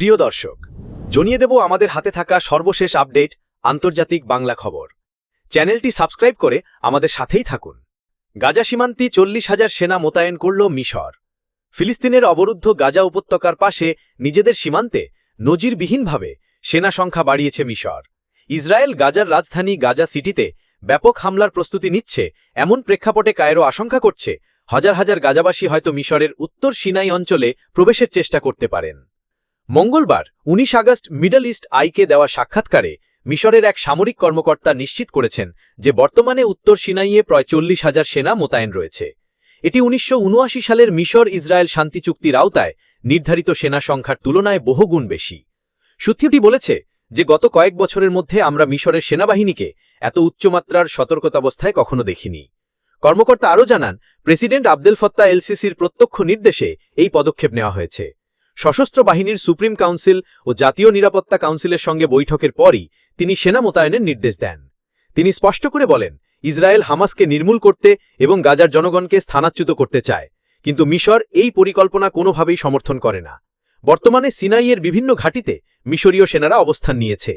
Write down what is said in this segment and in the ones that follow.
প্রিয় দর্শক, জানিয়ে দেব আমাদের হাতে থাকা সর্বশেষ আপডেট, আন্তর্জাতিক বাংলা খবর। চ্যানেলটি সাবস্ক্রাইব করে আমাদের সাথেই থাকুন। গাজা সীমান্তে চল্লিশ হাজার সেনা মোতায়েন করল মিশর। ফিলিস্তিনের অবরুদ্ধ গাজা উপত্যকার পাশে নিজেদের সীমান্তে নজিরবিহীনভাবে সেনা সংখ্যা বাড়িয়েছে মিশর। ইসরায়েল গাজার রাজধানী গাজা সিটিতে ব্যাপক হামলার প্রস্তুতি নিচ্ছে এমন প্রেক্ষাপটে কায়রো আশঙ্কা করছে, হাজার হাজার গাজাবাসী হয়তো মিশরের উত্তর সিনাই অঞ্চলে প্রবেশের চেষ্টা করতে পারেন। মঙ্গলবার ১৯ আগস্ট, মিডল ইস্ট আইকে দেওয়া সাক্ষাৎকারে মিশরের এক সামরিক কর্মকর্তা নিশ্চিত করেছেন যে বর্তমানে উত্তর সিনাইয়ে প্রায় চল্লিশ হাজার সেনা মোতায়েন রয়েছে। এটি উনিশশো উনআশি সালের মিশর ইসরায়েল শান্তি চুক্তির আওতায় নির্ধারিত সেনা সংখ্যার তুলনায় বহুগুণ বেশি। সূত্রটি বলেছে যে গত কয়েক বছরের মধ্যে আমরা মিশরের সেনাবাহিনীকে এত উচ্চমাত্রার সতর্কতাবস্থায় কখনো দেখিনি। কর্মকর্তা আরও জানান, প্রেসিডেন্ট আবদেল ফত্তা এলসিসির প্রত্যক্ষ নির্দেশে এই পদক্ষেপ নেওয়া হয়েছে। সশস্ত্র বাহিনীর সুপ্রিম কাউন্সিল ও জাতীয় নিরাপত্তা কাউন্সিলের সঙ্গে বৈঠকের পরই তিনি সেনা মোতায়েনের নির্দেশ দেন। তিনি স্পষ্ট করে বলেন, ইসরায়েল হামাসকে নির্মূল করতে এবং গাজার জনগণকে স্থানাচ্যুত করতে চায়, কিন্তু মিশর এই পরিকল্পনা কোনোভাবেই সমর্থন করে না। বর্তমানে সিনাইয়ের বিভিন্ন ঘাটিতে মিশরীয় সেনারা অবস্থান নিয়েছে।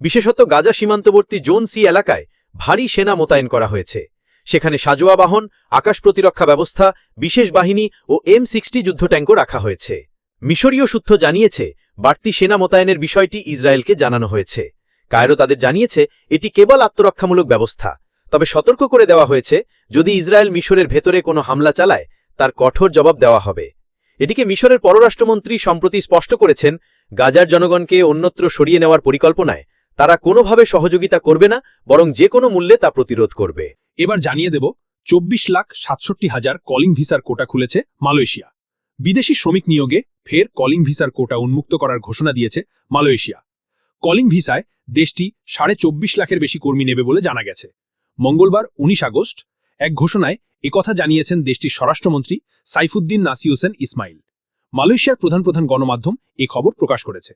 বিশেষত গাজা সীমান্তবর্তী জোন সি এলাকায় ভারী সেনা মোতায়েন করা হয়েছে। সেখানে সাজোয়া বাহন, আকাশ প্রতিরক্ষা ব্যবস্থা, বিশেষ বাহিনী ও এম সিক্সটি যুদ্ধ ট্যাঙ্কও রাখা হয়েছে। মিশরীয় সূত্র জানিয়েছে, বাড়তি সেনা মোতায়েনের বিষয়টি ইসরায়েলকে জানানো হয়েছে। কায়রো তাদের জানিয়েছে, এটি কেবল আত্মরক্ষামূলক ব্যবস্থা। তবে সতর্ক করে দেওয়া হয়েছে, যদি ইসরায়েল মিশরের ভেতরে কোনো হামলা চালায়, তার কঠোর জবাব দেওয়া হবে। এদিকে মিশরের পররাষ্ট্রমন্ত্রী সম্প্রতি স্পষ্ট করেছেন, গাজার জনগণকে অন্যত্র সরিয়ে নেওয়ার পরিকল্পনায় তারা কোনোভাবে সহযোগিতা করবে না, বরং যে কোনো মূল্যে তা প্রতিরোধ করবে। এবার জানিয়ে দেব, চব্বিশ লাখ সাতষট্টি হাজার কলিং ভিসার কোটা খুলেছে মালয়েশিয়া। বিদেশি শ্রমিক নিয়োগে ফের কলিং ভিসার কোটা উন্মুক্ত করার ঘোষণা দিয়েছে মালয়েশিয়া। কলিং ভিসায় দেশটি সাড়ে চব্বিশ লাখের বেশি কর্মী নেবে বলে জানা গেছে। মঙ্গলবার ১৯ আগস্ট এক ঘোষণায় একথা জানিয়েছেন দেশটির স্বরাষ্ট্রমন্ত্রী সাইফুদ্দিন নাসি হোসেন ইসমাইল। মালয়েশিয়ার প্রধান প্রধান গণমাধ্যম এ খবর প্রকাশ করেছে।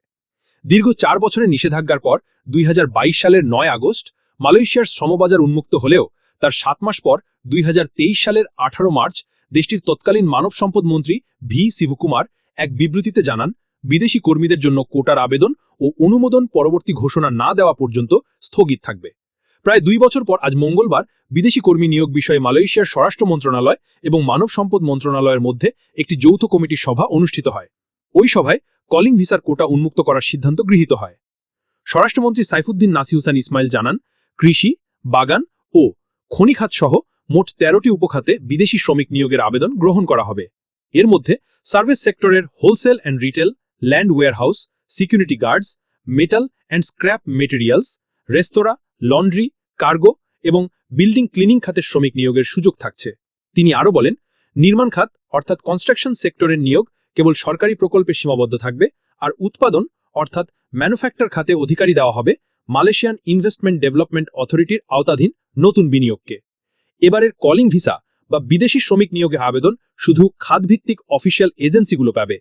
দীর্ঘ চার বছরের নিষেধাজ্ঞার পর দুই হাজার বাইশ সালের নয় আগস্ট মালয়েশিয়ার শ্রমবাজার উন্মুক্ত হলেও তার সাত মাস পর দুই হাজার তেইশ সালের আঠারো মার্চ দেশটির তৎকালীন মানব সম্পদ মন্ত্রী ভি. শিবকুমার এক বিবৃতিতে জানান, বিদেশি কর্মীদের জন্য কোটার আবেদন ও অনুমোদন পরবর্তী ঘোষণা না দেওয়া পর্যন্ত স্থগিত থাকবে। প্রায় দুই বছর পর আজ মঙ্গলবার বিদেশি কর্মী নিয়োগ বিষয়ে মালয়েশিয়ার স্বরাষ্ট্র মন্ত্রণালয় এবং মানব সম্পদ মন্ত্রণালয়ের মধ্যে একটি যৌথ কমিটির সভা অনুষ্ঠিত হয়। ওই সভায় কলিং ভিসার কোটা উন্মুক্ত করার সিদ্ধান্ত গৃহীত হয়। স্বরাষ্ট্রমন্ত্রী সাইফুদ্দিন নাসি হুসান ইসমাইল জানান, কৃষি, বাগান ও খনিখাত সহ মোট তেরোটি উপখাতে বিদেশি শ্রমিক নিয়োগের আবেদন গ্রহণ করা হবে। এর মধ্যে সার্ভিস সেক্টরের wholesale and retail, land warehouse security guards, metal and scrap materials, restaurant, laundry, cargo এবং বিল্ডিং ক্লিনিং খাতের শ্রমিক নিয়োগের সুযোগ থাকছে। তিনি আরও বলেন, নির্মাণ খাত অর্থাৎ কনস্ট্রাকশন সেক্টরের নিয়োগ কেবল সরকারি প্রকল্পে সীমাবদ্ধ থাকবে, আর উৎপাদন অর্থাৎ ম্যানুফ্যাক্চার খাতে অধিকারী দেওয়া হবে মালয়েশিয়ান ইনভেস্টমেন্ট ডেভেলপমেন্ট অথরিটির আওতাধীন নতুন বিনিয়োগকে। এবারের কলিং ভিসা বা বিদেশি শ্রমিক নিয়োগে আবেদন শুধু খাতভিত্তিক অফিসিয়াল এজেন্সিগুলো পাবে।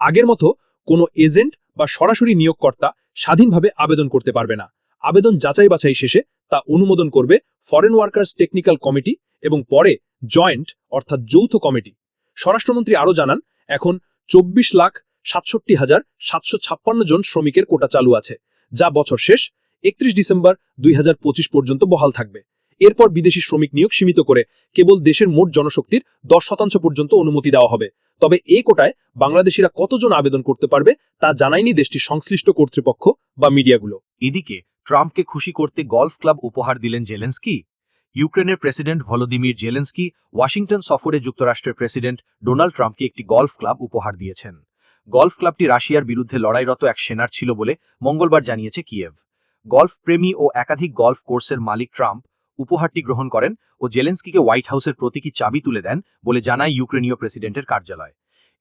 আগের মতো কোনো এজেন্ট বা সরাসরি নিয়োগকর্তা স্বাধীনভাবে আবেদন করতে পারবে না। আবেদন যাচাই বাছাই শেষে তা অনুমোদন করবে ফরেন ওয়ার্কার্স টেকনিক্যাল কমিটি এবং পরে জয়েন্ট অর্থাৎ যৌথ কমিটি স্বরাষ্ট্রমন্ত্রী আরও জানান, এখন চব্বিশ লাখ সাতষট্টি হাজার সাতশো ছাপ্পান্ন জন শ্রমিকের কোটা চালু আছে, যা বছর শেষ, একত্রিশ ডিসেম্বর দুই হাজার পঁচিশ পর্যন্ত বহাল থাকবে। এরপর বিদেশি শ্রমিক নিয়োগ সীমিত করে কেবল দেশের মোট জনশক্তির দশ শতাংশ পর্যন্ত অনুমতি দেওয়া হবে। তবে এ কোটায় বাংলাদেশিরা কতজন আবেদন করতে পারবে তা জানায়নি দেশটির সংশ্লিষ্ট কর্তৃপক্ষ বা মিডিয়াগুলো। এদিকে, ট্রাম্পকে খুশি করতে গলফ ক্লাব উপহার দিলেন জেলেন্সকি। ইউক্রেনের প্রেসিডেন্ট ভলোদিমির জেলেন্সকি ওয়াশিংটন সফরে যুক্তরাষ্ট্রের প্রেসিডেন্ট ডোনাল্ড ট্রাম্পকে একটি গলফ ক্লাব উপহার দিয়েছেন। গলফ ক্লাবটি রাশিয়ার বিরুদ্ধে লড়াইরত এক সেনার ছিল বলে মঙ্গলবার জানিয়েছে কিয়েভ। গলফ প্রেমী ও একাধিক গলফ কোর্সের মালিক ট্রাম্প উপহারটি গ্রহণ করেন ও জেলেন্সকিকে হোয়াইট হাউসের প্রতীকী চাবি তুলে দেন বলে জানায় ইউক্রেনীয় প্রেসিডেন্টের কার্যালয়।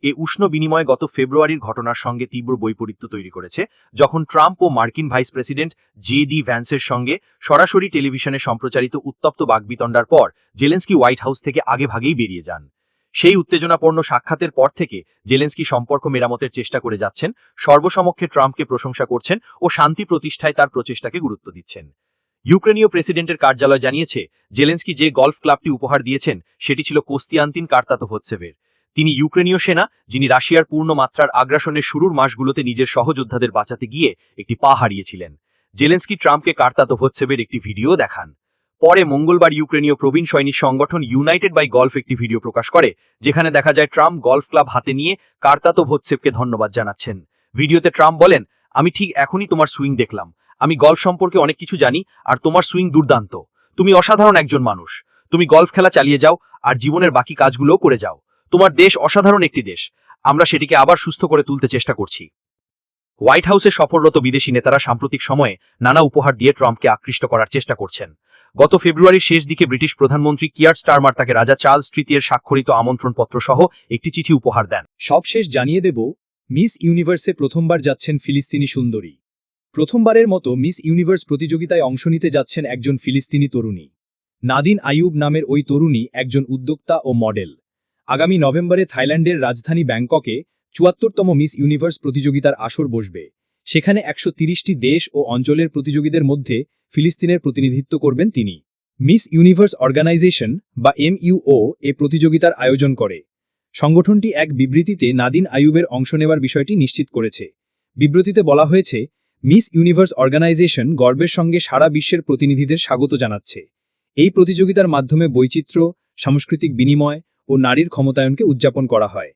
এ উষ্ণ বিনিময় গত ফেব্রুয়ারির ঘটনার সঙ্গে তীব্র বৈপরীত্য তৈরি করেছে, যখন ট্রাম্প ও মার্কিন ভাইস প্রেসিডেন্ট জে ডি ভ্যান্সের সঙ্গে সরাসরি টেলিভিশনে সম্প্রচারিত উত্তপ্ত বাগবিতণ্ডার পর জেলেন্সকি হোয়াইট হাউস থেকে আগে ভাগেই বেরিয়ে যান। সেই উত্তেজনাপূর্ণ সাক্ষাতের পর থেকে জেলেন্সকি সম্পর্ক মেরামতের চেষ্টা করে যাচ্ছেন, সর্বসমক্ষে ট্রাম্পকে প্রশংসা করছেন ও শান্তি প্রতিষ্ঠায় তার প্রচেষ্টাকে গুরুত্ব দিচ্ছেন। ইউক্রেনীয় প্রেসিডেন্টের কার্যালয় জানিয়েছে, জেলেন্সকি যে গলফ ক্লাবটি উপহার দিয়েছেন, সেটি ছিল কোস্তিয়ান্তিন কার্তাতোভৎসেভের তিনি ইউক্রেনীয় সেনা, যিনি রাশিয়ার পূর্ণ মাত্রার আগ্রাসনের শুরুর মাসগুলোতে নিজের সহযোদ্ধাদের বাঁচাতে গিয়ে একটি পা হারিয়েছিলেন। জেলেন্সকি ট্রাম্পকে কার্তাতোভোৎসেবের একটি ভিডিও দেখান। পরে মঙ্গলবার ইউক্রেনীয় প্রবীণ সৈনিক সংগঠন ইউনাইটেড বাই গলফ একটি ভিডিও প্রকাশ করে, যেখানে দেখা যায় ট্রাম্প গলফ ক্লাব হাতে নিয়ে কার্তাতোভোৎসেবকে ধন্যবাদ জানাচ্ছেন। ভিডিওতে ট্রাম্প বলেন, আমি ঠিক এখনই তোমার সুইং দেখলাম। আমি গলফ সম্পর্কে অনেক কিছু জানি, আর তোমার সুইং দুর্দান্ত। তুমি অসাধারণ একজন মানুষ। তুমি গল্ফ খেলা চালিয়ে যাও, আর জীবনের বাকি কাজগুলোও করে যাও। তোমার দেশ অসাধারণ একটি দেশ। আমরা সেটিকে আবার সুস্থ করে তুলতে চেষ্টা করছি। হোয়াইট হাউসে সফররত বিদেশি নেতারা সাম্প্রতিক সময়ে নানা উপহার দিয়ে ট্রাম্পকে আকৃষ্ট করার চেষ্টা করছেন। গত ফেব্রুয়ারির শেষ দিকে ব্রিটিশ প্রধানমন্ত্রী কিয়ার স্টারমার তাকে রাজা চার্লস তৃতীয়ের স্বাক্ষরিত আমন্ত্রণপত্র সহ একটি চিঠি উপহার দেন। সবশেষ জানিয়ে দেব, মিস ইউনিভার্সে প্রথমবার যাচ্ছেন ফিলিস্তিনি সুন্দরী। প্রথমবারের মতো মিস ইউনিভার্স প্রতিযোগিতায় অংশ নিতে যাচ্ছেন একজন ফিলিস্তিনি তরুণী। নাদিন আইয়ুব নামের ওই তরুণী একজন উদ্যোক্তা ও মডেল। আগামী নভেম্বরে থাইল্যান্ডের রাজধানী ব্যাংককে চুয়াত্তরতম মিস ইউনিভার্স প্রতিযোগিতার আসর বসবে। সেখানে একশো তিরিশটি দেশ ও অঞ্চলের প্রতিযোগীদের মধ্যে ফিলিস্তিনের প্রতিনিধিত্ব করবেন তিনি। মিস ইউনিভার্স অর্গানাইজেশন বা এমইউও এ প্রতিযোগিতার আয়োজন করে। সংগঠনটি এক বিবৃতিতে নাদিন আইয়ুবের অংশ নেওয়ার বিষয়টি নিশ্চিত করেছে। বিবৃতিতে বলা হয়েছে মিস ইউনিভার্স অর্গানাইজেশন গর্বের সঙ্গে সারা বিশ্বের প্রতিনিধিদের স্বাগত জানাচ্ছে। এই প্রতিযোগিতার মাধ্যমে বৈচিত্র্য, সাংস্কৃতিক বিনিময় ও নারীর ক্ষমতায়নকে উদযাপন করা হয়।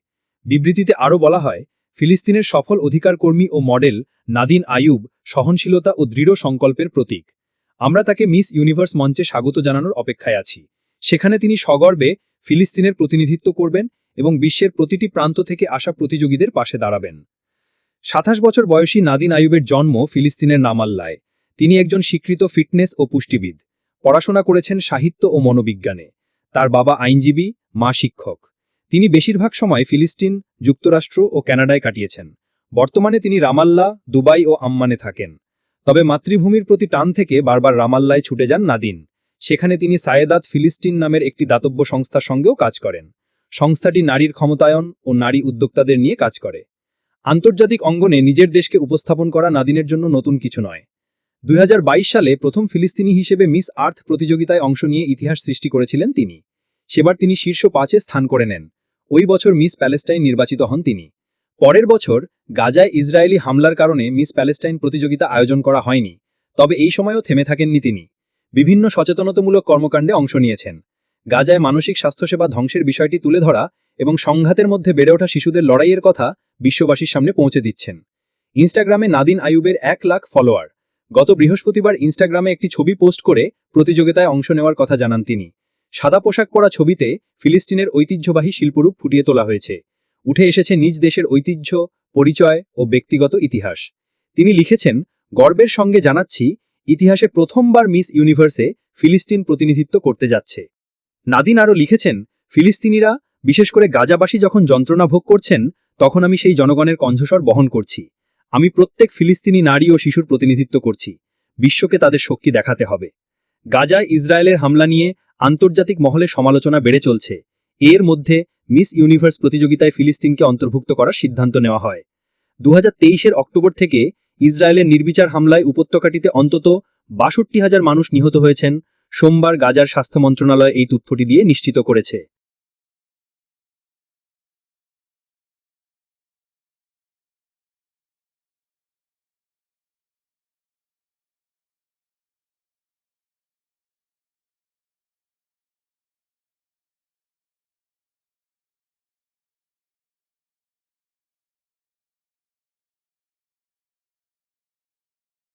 বিবৃতিতে আরও বলা হয়, ফিলিস্তিনের সফল অধিকারকর্মী ও মডেল নাদিন আয়ুব সহনশীলতা ও দৃঢ় সংকল্পের প্রতীক। আমরা তাকে মিস ইউনিভার্স মঞ্চে স্বাগত জানানোর অপেক্ষায় আছি। সেখানে তিনি সগর্বে ফিলিস্তিনের প্রতিনিধিত্ব করবেন এবং বিশ্বের প্রতিটি প্রান্ত থেকে আসা প্রতিযোগীদের পাশে দাঁড়াবেন। সাতাশ বছর বয়সী নাদিন আয়ুবের জন্ম ফিলিস্তিনের নামাল্লায়। তিনি একজন স্বীকৃত ফিটনেস ও পুষ্টিবিদ। পড়াশোনা করেছেন সাহিত্য ও মনোবিজ্ঞানে। তার বাবা আইনজীবী, মা শিক্ষক। তিনি বেশিরভাগ সময় ফিলিস্তিন, যুক্তরাষ্ট্র ও কানাডায় কাটিয়েছেন। বর্তমানে তিনি রামাল্লা, দুবাই ও আম্মানে থাকেন। তবে মাতৃভূমির প্রতি টান থেকে বারবার রামাল্লায় ছুটে যান নাদিন। সেখানে তিনি সায়েদাত ফিলিস্তিন নামের একটি দাতব্য সংস্থার সঙ্গেও কাজ করেন। সংস্থাটি নারীর ক্ষমতায়ন ও নারী উদ্যোক্তাদের নিয়ে কাজ করে। আন্তর্জাতিক অঙ্গনে নিজের দেশকে উপস্থাপন করা নাদিনের জন্য নতুন কিছু নয়। দুই সালে প্রথম ফিলিস্তিনি হিসেবে মিস আর্থ প্রতিযোগিতায় অংশ নিয়ে ইতিহাস সৃষ্টি করেছিলেন তিনি। সেবার তিনি শীর্ষ পাঁচে স্থান করে নেন। ওই বছর মিস প্যালেস্টাইন নির্বাচিত হন তিনি। পরের বছর গাজায় ইসরায়েলি হামলার কারণে মিস প্যালেস্টাইন প্রতিযোগিতা আয়োজন করা হয়নি, তবে এই সময়ও থেমে থাকেননি তিনি। বিভিন্ন সচেতনতামূলক কর্মকাণ্ডে অংশ নিয়েছেন। গাজায় মানসিক স্বাস্থ্যসেবা ধ্বংসের বিষয়টি তুলে ধরা এবং সংঘাতের মধ্যে বেড়ে ওঠা শিশুদের লড়াইয়ের কথা বিশ্ববাসীর সামনে পৌঁছে দিচ্ছেন। ইনস্টাগ্রামে নাদিন আয়ুবের এক লাখ ফলোয়ার। গত বৃহস্পতিবার ইনস্টাগ্রামে একটি ছবি পোস্ট করে প্রতিযোগিতায় অংশ নেওয়ার কথা জানান তিনি। সাদা পোশাক পরা ছবিতে ফিলিস্তিনের ঐতিহ্যবাহী শিল্পরূপ ফুটিয়ে তোলা হয়েছে। উঠে এসেছে নিজ দেশের ঐতিহ্য, পরিচয় ও ব্যক্তিগত ইতিহাস। তিনি লিখেছেন, গর্বের সঙ্গে জানাচ্ছি, ইতিহাসে প্রথমবার মিস ইউনিভার্সে ফিলিস্তিন প্রতিনিধিত্ব করতে যাচ্ছে। নাদিন আরও লিখেছেন, ফিলিস্তিনিরা, বিশেষ করে গাজাবাসী যখন যন্ত্রণা ভোগ করছেন তখন আমি সেই জনগণের কণ্ঠস্বর বহন করছি। আমি প্রত্যেক ফিলিস্তিনি নারী ও শিশুর প্রতিনিধিত্ব করছি। বিশ্বকে তাদের শক্তি দেখাতে হবে। গাজায় ইসরায়েলের হামলা নিয়ে আন্তর্জাতিক মহলে সমালোচনা বেড়ে চলছে। এর মধ্যে মিস ইউনিভার্স প্রতিযোগিতায় ফিলিস্তিনকে অন্তর্ভুক্ত করার সিদ্ধান্ত নেওয়া হয়। দু এর অক্টোবর থেকে ইসরায়েলের নির্বিচার হামলায় উপত্যকাটিতে অন্তত বাষট্টি হাজার মানুষ নিহত হয়েছেন। সোমবার গাজার স্বাস্থ্য মন্ত্রণালয় এই তথ্যটি দিয়ে নিশ্চিত করেছে।